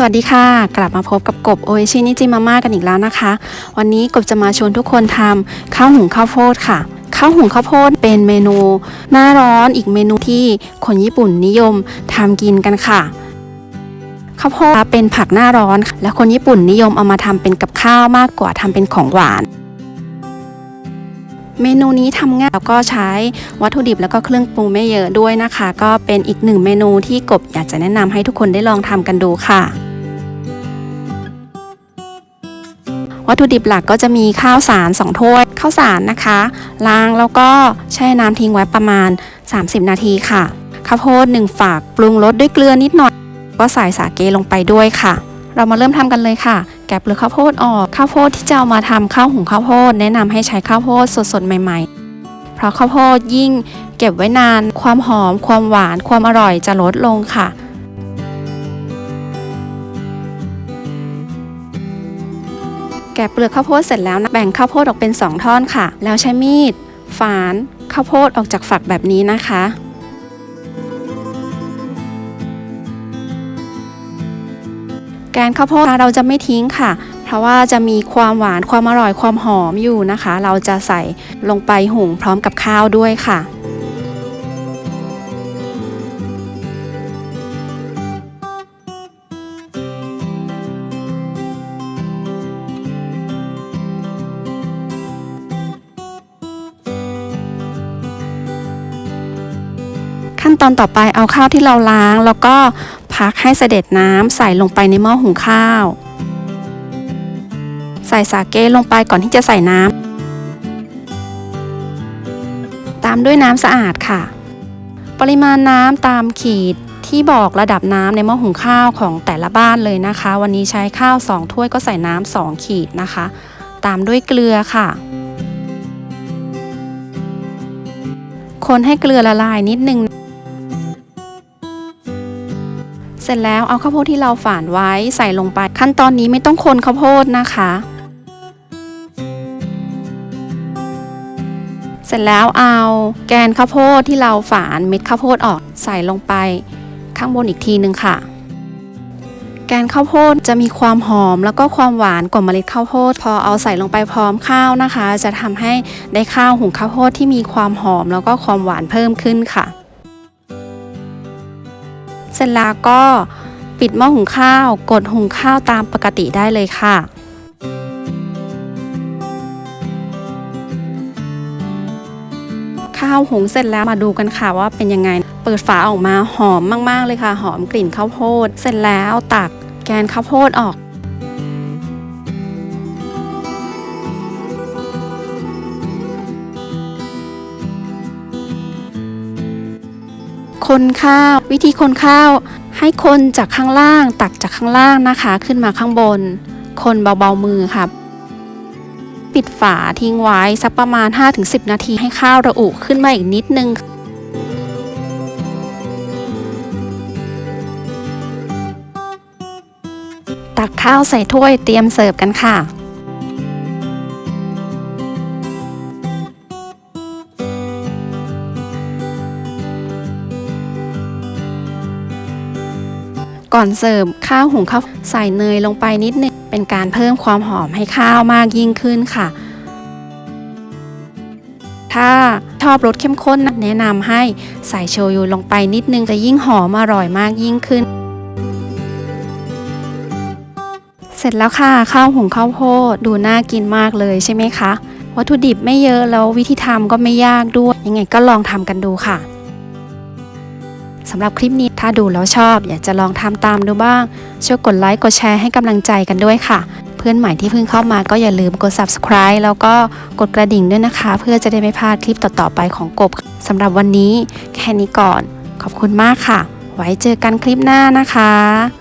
สวัสดีค่ะ กลับมาพบกับกบโอเอชินิจิมาม่ากันอีกแล้วนะคะ วันนี้กบจะมาชวนทุกคนทำข้าวหุงข้าวโพดค่ะข้าวหุงข้าวโพดเป็นเมนู หน้าร้อนอีกเมนูที่คนญี่ปุ่นนิยมทำกินกันค่ะข้าวโพดเป็นผักหน้าร้อน และคนญี่ปุ่นนิยมเอามาทำเป็นกับข้าวมากกว่าทำเป็นของหวาน เมนูนี้ทำง่ายแล้วก็ใช้วัตถุดิบแล้วก็เครื่องปรุงไม่เยอะด้วยนะคะ ก็เป็นอีกหนึ่งเมนูที่กบอยากจะแนะนำให้ทุกคนได้ลองทำกันดูค่ะ วัตถุดิบหลักก็จะมีข้าวสาร 2 ถ้วย ข้าวสารนะคะ ล้างแล้วก็แช่น้ำทิ้งไว้ประมาณ 30 นาทีค่ะ ข้าวโพด1ฝากปรุงรสด้วยเกลือนิดหน่อย ก็ใส่สาเกลงไปด้วยค่ะ เรามาเริ่มทำกันเลยค่ะ แกะเปลือกข้าวโพดออก ข้าวโพดที่จะเอามาทำข้าวหุงข้าวโพดแนะนำให้ใช้ข้าวโพดสดๆใหม่ ๆ เพราะข้าวโพดยิ่งเก็บไว้นาน ความหอม ความหวาน ความอร่อยจะลดลงค่ะ แกะเปลือกข้าวโพดเสร็จแล้วนะแบ่งข้าวโพดออกเป็น 2 ท่อนค่ะ แล้วใช้มีด ฝานข้าวโพดออกจากฝักแบบนี้นะคะแกนข้าวโพดเราจะไม่ทิ้งค่ะ เพราะว่าจะมีความหวานความอร่อยความหอมอยู่นะคะ เราจะใส่ลงไปหุงพร้อมกับข้าวด้วยค่ะ ขั้นตอนต่อไปเอาข้าวที่เราล้าง แล้วก็พักให้เสด็จน้ำใส่ลงไปในหม้อหุงข้าว ใส่สาเกลงไปก่อนที่จะใส่น้ำตามด้วยน้ำสะอาดค่ะ ปริมาณน้ำตามขีดที่บอกระดับน้ำในหม้อหุงข้าวของแต่ละบ้านเลยนะคะ วันนี้ใช้ข้าว 2 ถ้วยก็ใส่น้ำ2ขีดนะคะ ตามด้วยเกลือค่ะ คนให้เกลือละลายนิดนึง สร็จแล้วเอาข้าวโพดที่เราฝานไว้ใส่ลงไป ขั้นตอนนี้ไม่ต้องคนข้าวโพดนะคะ เสร็จแล้วเอาแกนข้าวโพดที่เราฝานเม็ดข้าวโพดออกใส่ลงไป ข้างบนอีกทีนึงค่ะ แกนข้าวโพดจะมีความหอมแล้วก็ความหวานกว่าเมล็ดข้าวโพด พอเอาใส่ลงไปพร้อมข้าวนะคะ จะทำให้ได้ข้าวหุงข้าวโพดที่มีความหอมแล้วก็ความหวานเพิ่มขึ้นค่ะ เสร็จแล้วก็ปิดหม้อหุงข้าว กดหุงข้าวตามปกติได้เลยค่ะข้าวหุงเสร็จแล้วมาดูกันค่ะว่าเป็นยังไง เปิดฝาออกมาหอมมาก ๆ เลยค่ะ หอมกลิ่นข้าวโพด เสร็จแล้วตักแกนข้าวโพดออก คนข้าว วิธีคนข้าว ให้คนจากข้างล่าง ตักจากข้างล่างนะคะ ขึ้นมาข้างบน คนเบาๆมือค่ะปิดฝาทิ้งไว้สักประมาณ 5-10 นาทีให้ข้าวระอุขึ้นมาอีกนิดนึงตักข้าวใส่ถ้วยเตรียมเสิร์ฟกันค่ะ ก่อนเสิร์ฟข้าวหุงข้าวใส่เนยลงไปนิดนึงเป็นการเพิ่มความหอมให้ข้าวมากยิ่งขึ้นค่ะ ถ้าชอบรสเข้มข้นแนะนำให้ใส่โชยุลงไปนิดนึงจะยิ่งหอมอร่อยมากยิ่งขึ้น เสร็จแล้วค่ะข้าวหุงข้าวโพดดูน่ากินมากเลยใช่ไหมคะ วัตถุดิบไม่เยอะแล้ววิธีทำก็ไม่ยากด้วย ยังไงก็ลองทำกันดูค่ะ สำหรับคลิปนี้ถ้าดูแล้วชอบ อยากจะลองทำตามดูบ้าง ช่วยกดไลค์กดแชร์ให้กำลังใจกันด้วยค่ะ เพื่อนใหม่ที่เพิ่งเข้ามาก็อย่าลืมกด subscribe แล้วก็กดกระดิ่งด้วยนะคะ เพื่อจะได้ไม่พลาดคลิปต่อๆไปของกบสำหรับวันนี้แค่นี้ก่อน ขอบคุณมากค่ะ ไว้เจอกันคลิปหน้านะคะ